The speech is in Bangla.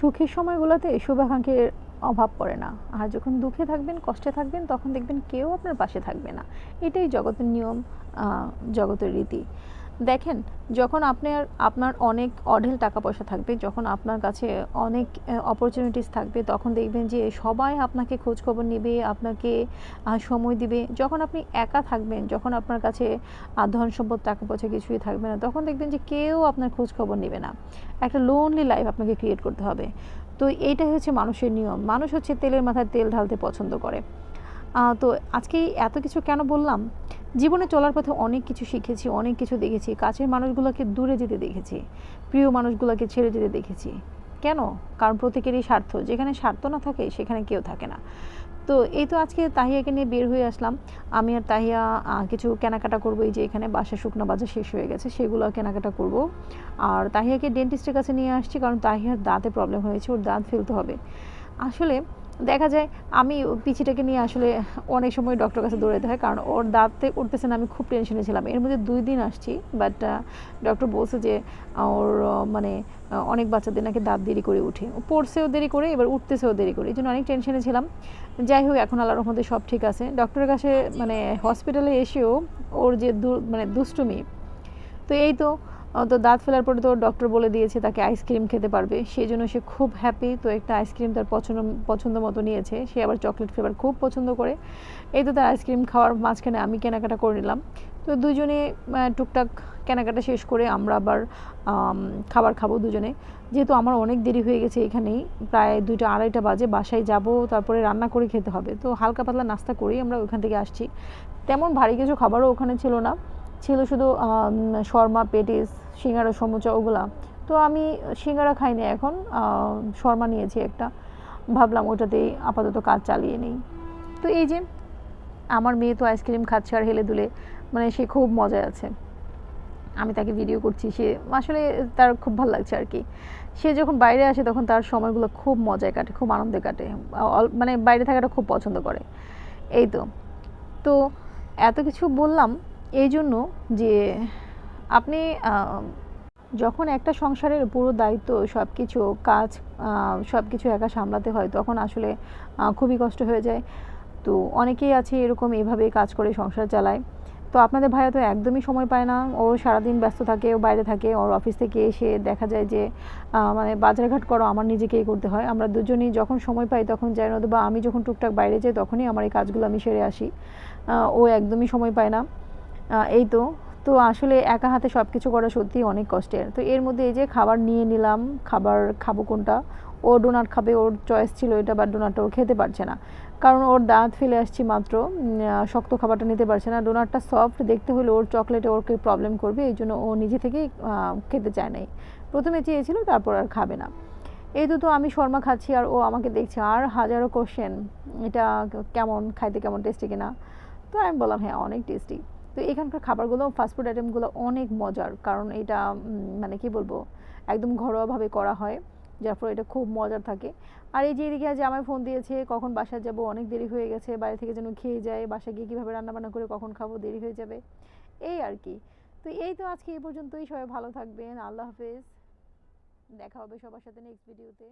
সুখের সময়গুলোতে শুভাকাঙ্ক্ষীর অভাব পড়ে না। আর যখন দুঃখে থাকবেন, কষ্টে থাকবেন, তখন দেখবেন কেউ আপনার পাশে থাকবে না। এটাই জগতের নিয়ম জগতের রীতি। দেখেন, যখন আপনার আপনার অনেক অঢেল টাকা পয়সা থাকবে, যখন আপনার কাছে অনেক অপরচুনিটিস থাকবে, তখন দেখবেন যে সবাই আপনাকে খোঁজ খবর নেবে, আপনাকে সময় দিবে। যখন আপনি একা থাকবেন, যখন আপনার কাছে ধন সম্পদ টাকা পয়সা কিছুই থাকবে না, তখন দেখবেন যে কেউ আপনার খোঁজ খবর নেবে না। একটা লোনলি লাইফ আপনাকে ক্রিয়েট করতে হবে। তো এইটাই হচ্ছে মানুষের নিয়ম। মানুষ হচ্ছে তেলের মাথায় তেল ঢালতে পছন্দ করে। তো আজকে এত কিছু কেন বললাম? জীবনে চলার পথে অনেক কিছু শিখেছি, অনেক কিছু দেখেছি। কাছের মানুষগুলোকে দূরে যেতে দেখেছি, প্রিয় মানুষগুলোকে ছেড়ে যেতে দেখেছি। কেন? কারণ প্রত্যেকেরই স্বার্থ। যেখানে স্বার্থ না থাকে, সেখানে কেউ থাকে না। তো এই তো আজকে তাহিয়াকে নিয়ে বের হয়ে আসলাম। আমি আর তাহিয়া কিছু কেনাকাটা করব। এই যে এখানে বাসা শুকনো বাজার শেষ হয়ে গেছে, সেগুলো কেনাকাটা করব। আর তাহিয়াকে ডেন্টিস্টের কাছে নিয়ে আসছি, কারণ তাহিয়ার দাঁতে প্রবলেম হয়েছে, ওর দাঁত ফেলতে হবে। আসলে দেখা যায় আমি ও পিচিটাকে নিয়ে আসলে অনেক সময় ডক্টর কাছে দৌড়াতে হয়, কারণ ওর দাঁতে উঠতেছে না, আমি খুব টেনশনে ছিলাম। এর মধ্যে দুই দিন আসছি বাট ডক্টর বলছে যে, ওর মানে অনেক বাচ্চাদের নাকি দাঁত দেরি করে উঠে পড়ছেও দেরি করে, এবার উঠতেছেও দেরি করে, এই জন্য অনেক টেনশনে ছিলাম। যাই হোক, এখন আল্লাহর রহমতে সব ঠিক আছে। ডক্টরের কাছে মানে হসপিটালে এসেও ওর যে মানে দুষ্টুমি, তো এই তো তো দাঁত ফেলার পরে তো ডক্টর বলে দিয়েছে তাকে আইসক্রিম খেতে পারবে। সেই জন্য সে খুব হ্যাপি তো একটা আইসক্রিম তার পছন্দ পছন্দ মতো নিয়েছে। সে আবার চকলেট ফ্লেভার খুব পছন্দ করে। এই তো তার আইসক্রিম খাওয়ার মাঝখানে আমি কেনাকাটা করে নিলাম। তো দুজনে টুকটাক কেনাকাটা শেষ করে আমরা আবার খাবার খাব দুজনে। যেহেতু আমার অনেক দেরি হয়ে গেছে এখানেই, প্রায় দুইটা আড়াইটা বাজে, বাসায় যাব, তারপরে রান্না করে খেতে হবে। তো হালকা পাতলা নাস্তা করেই আমরা ওখান থেকে আসছি। তেমন ভারী কিছু খাবারও ওখানে ছিল না। ছিল শুধু শর্মা, পেটিস সিঙ্গারা, সমুচা, ওগুলা। তো আমি সিঙ্গারা খাইনি এখন শর্মা নিয়েছি একটা। ভাবলাম ওটাতেই আপাতত কাজ চালিয়ে নিই। তো এই যে, আমার মেয়ে তো আইসক্রিম খাচ্ছে আর হেলে দুলে মানে সে খুব মজায় আছে। আমি তাকে ভিডিও করছি, সে আসলে তার খুব ভালো লাগছে আর কি। সে যখন বাইরে আসে তখন তার সময়গুলো খুব মজায় কাটে, খুব আনন্দে কাটে। মানে বাইরে থাকাটা খুব পছন্দ করে। এই তো। তো এত কিছু বললাম, এই জন্য যে আপনি যখন একটা সংসারের পুরো দায়িত্ব সব কিছু কাজ সব কিছু একা সামলাতে হয়, তখন আসলে খুবই কষ্ট হয়ে যায়। তো অনেকেই আছে এরকম এভাবে কাজ করে সংসার চালায়। তো আপনাদের ভাইয়া তো একদমই সময় পায় না। ও সারাদিন ব্যস্ত থাকে, ও বাইরে থাকে, ওর অফিস থেকে এসে দেখা যায় যে মানে বাজারঘাট করো, আমার নিজেকেই করতে হয়। আমরা দুজনেই যখন সময় পাই, তখন যাই নয়তো বা আমি যখন টুকটাক বাইরে যাই, তখনই আমার এই কাজগুলো আমি সেরে আসি। ও একদমই সময় পায় না। এই তো। তো আসলে একা হাতে সব কিছু করা সত্যিই অনেক কষ্টের। তো এর মধ্যে এই যে খাবার নিয়ে নিলাম, খাবার খাব কোনটা? ও ডোনাট খাবে, ওর চয়েস ছিল এটা বা ডোনাটটা ও খেতে পারছে না। কারণ ওর দাঁত ফেলে আসছি মাত্র শক্ত খাবারটা নিতে পারছে না। ডোনাটটা সফট দেখতে হলে ওর চকলেটে ওরকে প্রবলেম করবে, এই জন্য ও নিজে থেকেই খেতে চায় নাই। প্রথমে চেয়েছিল তারপর আর খাবে না। এই তো তো আমি শর্মা খাচ্ছি আর ও আমাকে দেখছে, আর হাজারো কোশ্চেন এটা কেমন, খাইতে কেমন টেস্টি কিনা? তো আমি বললাম হ্যাঁ অনেক টেস্টি তো এখানকার খাবারগুলো ফাস্টফুড আইটেমগুলো অনেক মজার। কারণ এটা মানে কি বলব, একদম ঘরোয়াভাবে করা হয়, যার ফলে এটা খুব মজার থাকে। আর এই যে এদিকে আজ আমায় ফোন দিয়েছে, কখন বাসায় যাব, অনেক দেরি হয়ে গেছে, বাইরে থেকে যেন খেয়ে যায়, বাসায় গিয়ে কীভাবে রান্নাবান্না করে কখন খাব, দেরি হয়ে যাবে, এই আর কি। তো এই তো আজকে এই পর্যন্তই, সবাই ভালো থাকবেন, আল্লাহ হাফেজ। দেখা হবে সবার সাথে নেক্সট ভিডিওতে